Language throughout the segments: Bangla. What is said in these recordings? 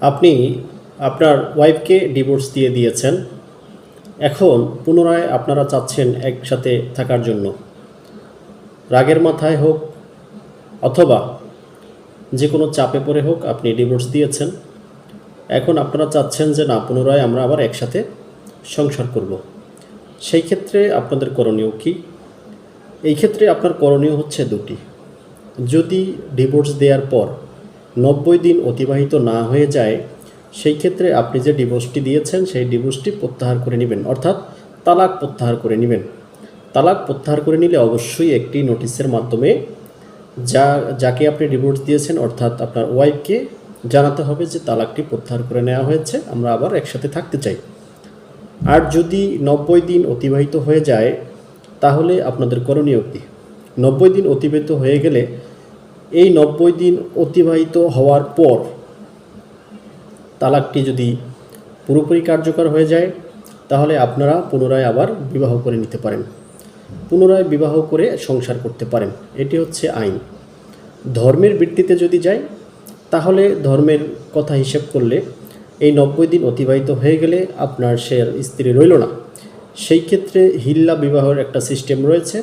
আপনি আপনার ওয়াইফকে ডিভোর্স দিয়ে দিয়েছেন। এখন পুনরায় আপনারা চাচ্ছেন একসাথে থাকার জন্য। রাগের মাথায় হোক অথবা যে কোনো চাপে পড়ে হোক আপনি ডিভোর্স দিয়েছেন। এখন আপনারা চাচ্ছেন যে না, পুনরায় আমরা আবার একসাথে সংসার করব। সেই ক্ষেত্রে আপনাদের করণীয় কী? এই ক্ষেত্রে আপনার করণীয় হচ্ছে দুটি। যদি ডিভোর্স দেওয়ার পর নব্বই দিন অতিবাহিত না হয়ে যায়, সেই ক্ষেত্রে আপনি যে ডিভোর্সটি দিয়েছেন, সেই ডিভোর্সটি প্রত্যাহার করে নেবেন। অর্থাৎ তালাক প্রত্যাহার করে নেবেন। তালাক প্রত্যাহার করে নিলে অবশ্যই একটি নোটিশের মাধ্যমে যা, যাকে আপনি ডিভোর্স দিয়েছেন, অর্থাৎ আপনার ওয়াইফকে জানাতে হবে যে তালাকটি প্রত্যাহার করে নেওয়া হয়েছে, আমরা আবার একসাথে থাকতে চাই। আর যদি নব্বই দিন অতিবাহিত হয়ে যায়, তাহলে আপনাদের করণীয় কী? নব্বই দিন অতিবাহিত হয়ে গেলে এই নব্বই দিন অতিবাহিত হওয়ার পর তালাকটি যদি পুরোপুরি কার্যকর হয়ে যায়, তাহলে আপনারা পুনরায় আবার বিবাহ করে নিতে পারেন। পুনরায় বিবাহ করে সংসার করতে পারেন। এটি হচ্ছে আইন। ধর্মের ভিত্তিতে যদি যায়, তাহলে ধর্মের কথা হিসেব করলে এই নব্বই দিন অতিবাহিত হয়ে গেলে আপনার সে স্ত্রী রইল না। সেই ক্ষেত্রে হিল্লা বিবাহের একটা সিস্টেম রয়েছে।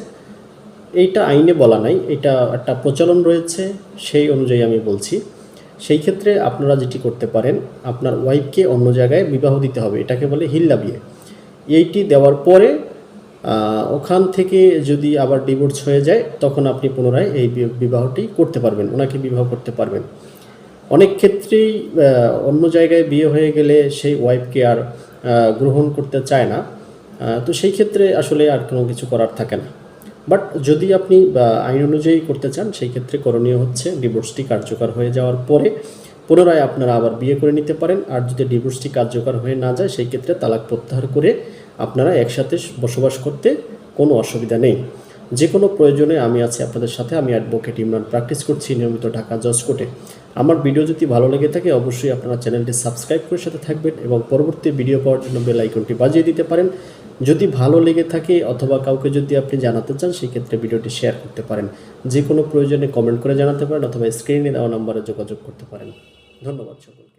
এইটা আইনে বলা নাই এটা একটা প্রচলন রয়েছে, সেই অনুযায়ী আমি বলছি। সেই ক্ষেত্রে আপনারা যেটি করতে পারেন, আপনার ওয়াইফকে অন্য জায়গায় বিবাহ দিতে হবে, এটাকে বলে হিল্লা বিয়ে। এইটি দেওয়ার পরে ওখান থেকে যদি আবার ডিভোর্স হয়ে যায়, তখন আপনি পুনরায় এই বিবাহটি করতে পারবেন, ওনাকে বিবাহ করতে পারবেন। অনেক ক্ষেত্রেই অন্য জায়গায় বিয়ে হয়ে গেলে সেই ওয়াইফকে আর গ্রহণ করতে চায় না। তো সেই ক্ষেত্রে আসলে আর কোনো কিছু করার থাকে না। বাট যদি আপনি আইন অনুযায়ী করতে চান, সেই ক্ষেত্রে করণীয় হচ্ছে ডিভোর্সটি কার্যকর হয়ে যাওয়ার পরে পুনরায় আপনারা আবার বিয়ে করে নিতে পারেন। আর যদি ডিভোর্সটি কার্যকর হয়ে না যায়, সেই ক্ষেত্রে তালাক প্রত্যাহার করে আপনারা একসাথে বসবাস করতে কোনো অসুবিধা নেই। যে কোনো প্রয়োজনে আমি আছি আপনাদের সাথে। আমি অ্যাডভোকেট ইমরান। প্র্যাকটিস করছি নিয়মিত ঢাকা জজ কোর্টে আমার ভিডিও যদি ভালো লেগে থাকে, অবশ্যই আপনারা চ্যানেলটি সাবস্ক্রাইব করে সাথে থাকবেন এবং পরবর্তী ভিডিও পাওয়ার জন্য বেল আইকনটি বাজিয়ে দিতে পারেন। যদি ভালো লেগে থাকে অথবা কাউকে যদি আপনি জানাতে চান, সেক্ষেত্রে ভিডিওটি শেয়ার করতে পারেন। যে কোনো প্রয়োজনে কমেন্ট করে জানাতে পারেন অথবা স্ক্রিনে দেওয়া নম্বরে যোগাযোগ করতে পারেন। ধন্যবাদ সকলকে।